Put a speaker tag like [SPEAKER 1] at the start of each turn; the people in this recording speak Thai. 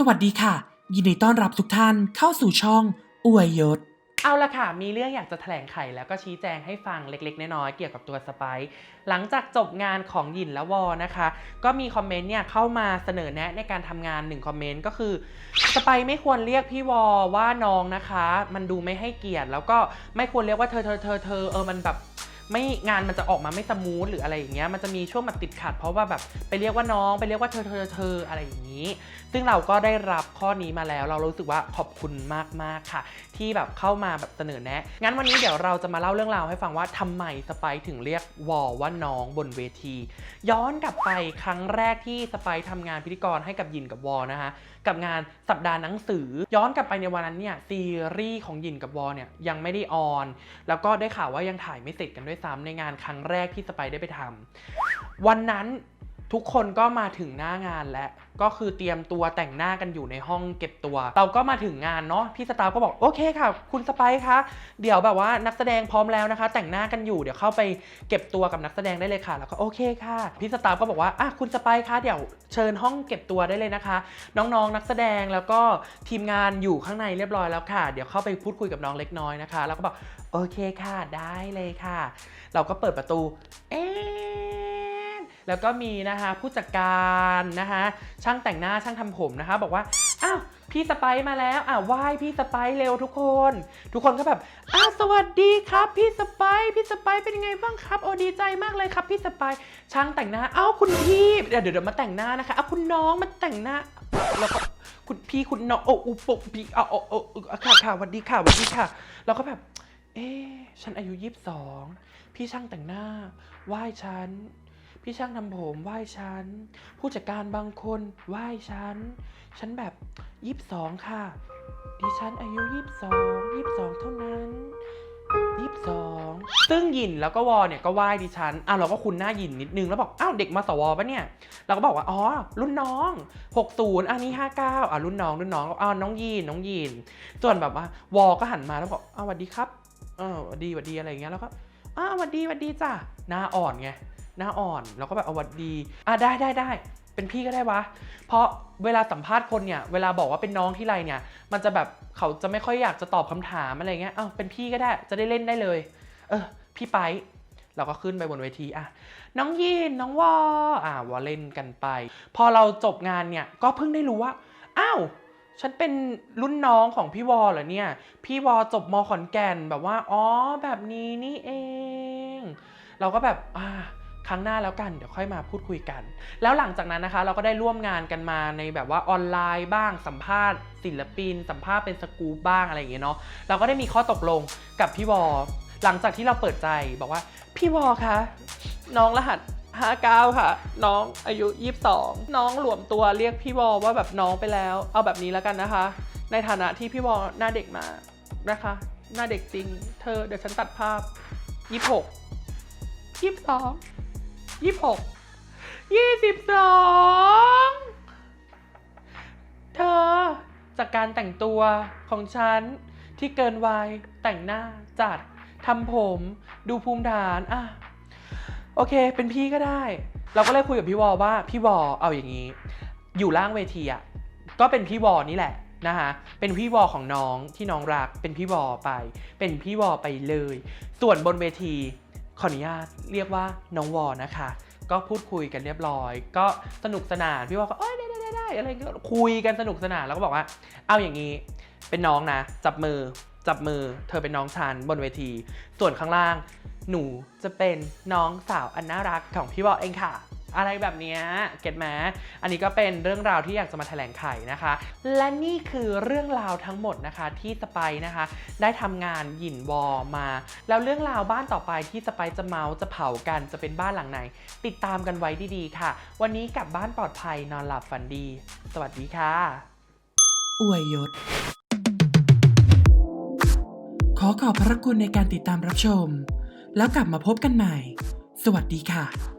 [SPEAKER 1] สวัสดีค่ะ ยินดีต้อนรับทุกท่านเข้าสู่ช่องอวยยศ
[SPEAKER 2] เอาละค่ะ มีเรื่องอยากจะแถลงไขแล้วก็ชี้แจงให้ฟังเล็ก ๆ น้อยๆเกี่ยวกับตัวสไปซ์หลังจากจบงานของหยินและวอนะคะ ก็มีคอมเมนต์เนี่ยเข้ามาเสนอแนะในการทำงานหนึ่งคอมเมนต์ก็คือสไปซ์ไม่ควรเรียกพี่วอว่าน้องนะคะ มันดูไม่ให้เกียรติ แล้วก็ไม่ควรเรียกว่าเธอเธอเธอเธอเออมันแบบ ไม่งานมันจะออกมาไม่สมูทหรืออะไรอย่างเงี้ยมันจะมีช่วงแบบติดขัด เพราะว่าแบบไปเรียกว่าน้องไปเรียกว่าเธอเธอเธออะไรอย่างนี้ ซึ่งเราก็ได้รับข้อนี้มาแล้ว เรารู้สึกว่าขอบคุณมากๆค่ะ ที่แบบเข้ามาแบบเสนอแนะงั้นวันนี้เดี๋ยวเราจะมาเล่าเรื่องราวให้ฟังว่าทำไมสไปซ์ถึงเรียกวอลว่าน้องบนเวที ย้อนกลับไปครั้งแรกที่สไปซ์ทำงานพิธีกรให้กับยินกับวอลนะคะกับงานสัปดาห์หนังสือ ย้อนกลับไปในวันนั้นเนี่ยซีรีส์ของยินกับวอลเนี่ยยังไม่ได้ออน แล้วก็ได้ข่าวว่ายังถ่ายไม่เสร็จกันด้วยซ้ำในงานครั้งแรกที่สไปได้ไปทำวันนั้น ทุกคนก็มาถึงหน้างานแล้ว ก็คือเตรียมตัวแต่งหน้ากันอยู่ในห้องเก็บตัว เราก็มาถึงงานเนาะพี่สตาฟก็บอกโอเคค่ะ คุณสไปซ์คะเดี๋ยวแบบว่านักแสดงพร้อมแล้วนะคะ แต่งหน้ากันอยู่เดี๋ยวเข้าไปเก็บตัวกับนักแสดงได้เลยค่ะ แล้วก็โอเคค่ะพี่สตาฟก็บอกว่าอะคุณสไปซ์คะเดี๋ยวเชิญห้องเก็บตัวได้เลยนะคะ น้องๆนักแสดงแล้วก็ทีมงานอยู่ข้างในเรียบร้อยแล้วค่ะ เดี๋ยวเข้าไปพูดคุยกับน้องเล็กน้อยนะคะ แล้วก็บอกโอเคค่ะได้เลยค่ะ เราก็เปิดประตู เอ๊ แล้วก็มีนะคะผู้จัดการนะคะช่างแต่งหน้าช่างทำผมนะคะ บอกว่าอ้าวพี่สไปซ์มาแล้วอะไหว้พี่สไปซ์เร็วทุกคน ทุกคนก็แบบอ้าวสวัสดีครับ พี่สไปซ์พี่สไปซ์เป็นยังไงบ้างครับโอ้ดีใจมากเลยครับ พี่สไปซ์ช่างแต่งหน้าเอ้าคุณพี่เดี๋ยวเดี๋ยวมาแต่งหน้านะคะอ้าวคุณน้องมาแต่งหน้าแล้วก็คุณพี่คุณน้องโอ้อุปกพี่เอาเอาเอาเอาค่ะค่ะสวัสดีค่ะสวัสดีค่ะแล้วก็แบบ เอ๊ฉันอายุยี่สิบสองพี่ช่างแต่งหน้าไหว้ฉัน พี่ช่างทำผมไหว้ฉัน ผู้จัดการบางคนไหว้ฉัน ฉันแบบยี่สิบสองค่ะ ดิฉันอายุยี่สิบสองยี่สิบสองเท่านั้นยี่สิบสองซึ่งยินแล้วก็วอเนี่ยก็ไหว้ดิฉันอ้าเราก็คุ้นหน้ายินนิดนึงแล้วบอกอ้าวเด็กมาสวปะเนี่ย เราก็บอกว่าอ๋อรุ่นน้อง 60 อันนี้ 59 อะรุ่นน้องรุ่นน้องอ่าน้องยีนน้องยีนส่วนแบบว่าวอก็หันมาแล้วบอกอ้าวสวัสดีครับเออสวัสดีสวัสดีอะไรอย่างเงี้ยแล้วก็อ้าวสวัสดีสวัสดีจ้ะหน้าอ่อนไง หน้าอ่อน แล้วก็แบบเอาวัสดี อะได้ได้ได้ เป็นพี่ก็ได้วะ เพราะเวลาสัมภาษณ์คนเนี่ย เวลาบอกว่าเป็นน้องที่ไรเนี่ย มันจะแบบเขาจะไม่ค่อยอยากจะตอบคำถามอะไรเงี้ยอ้าวเป็นพี่ก็ได้ จะได้เล่นได้เลย เออ พี่ไปเราก็ขึ้นไปบนเวทีอะน้องยีนน้องวออ่าวอเล่นกันไป พอเราจบงานเนี่ยก็เพิ่งได้รู้ว่าอ้าวฉันเป็นรุ่นน้องของพี่วอเหรอเนี่ย พี่วอจบมขอนแก่นแบบว่า อ๋อ แบบนี้นี่เอง เราก็แบบ อ่า ครั้งหน้าแล้วกันเดี๋ยวค่อยมาพูดคุยกัน แล้วหลังจากนั้นนะคะ เราก็ได้ร่วมงานกันมาในแบบว่าออนไลน์บ้างสัมภาษณ์ ศิลปิน สัมภาษณ์เป็นสกู๊ปบ้างอะไรอย่างเงี้ยเนาะเราก็ได้มีข้อตกลงกับพี่วอหลังจากที่เราเปิดใจบอกว่าพี่วอคะน้องรหัส59 ค่ะ น้องอายุ 22 น้องหลวมตัวเรียกพี่วอว่าแบบน้องไปแล้ว เอาแบบนี้แล้วกันนะคะ ในฐานะที่พี่วอหน้าเด็กมานะคะ หน้าเด็กจริง เธอเดี๋ยวฉันตัดภาพ 26 22 26 22เธอจากการแต่งตัวของฉันที่เกินวัยแต่งหน้าจัดทำผมดูภูมิฐานอะโอเค เป็นพี่ก็ได้ เราก็เลยคุยกับพี่วอว่าพี่วอเอาอย่างนี้ อยู่ล่างเวทีอะก็เป็นพี่วอนี่แหละนะคะเป็นพี่วอของน้องที่น้องรัก เป็นพี่วอไป เป็นพี่วอไปเลย ส่วนบนเวที ขออนุญาตเรียกว่าน้องวอนะคะ ก็พูดคุยกันเรียบร้อย ก็สนุกสนานพี่วอก็เอ้ยได้ได้ได้อะไรก็คุยกันสนุกสนานแล้วก็บอกว่า เอาอย่างนี้เป็นน้องนะ จับมือจับมือ เธอเป็นน้องชันบนเวที ส่วนข้างล่าง หนูจะเป็นน้องสาวอันน่ารักของพี่วอเองค่ะ อะไรแบบนี้เก็ตไหมอันนี้ก็เป็นเรื่องราวที่อยากจะมาแถลงไขนะคะ และนี่คือเรื่องราวทั้งหมดนะคะที่สไปซ์นะคะ ได้ทำงานหยินวอมา แล้วเรื่องราวบ้านต่อไปที่สไปซ์จะเมาส์จะเผากันจะเป็นบ้านหลังไหน ติดตามกันไว้ดีๆ ค่ะ วันนี้กลับบ้านปลอดภัยนอนหลับฝันดี สวัสดีค่ะ
[SPEAKER 1] อวยยศ ขอขอบพระคุณในการติดตามรับชม แล้วกลับมาพบกันใหม่ สวัสดีค่ะ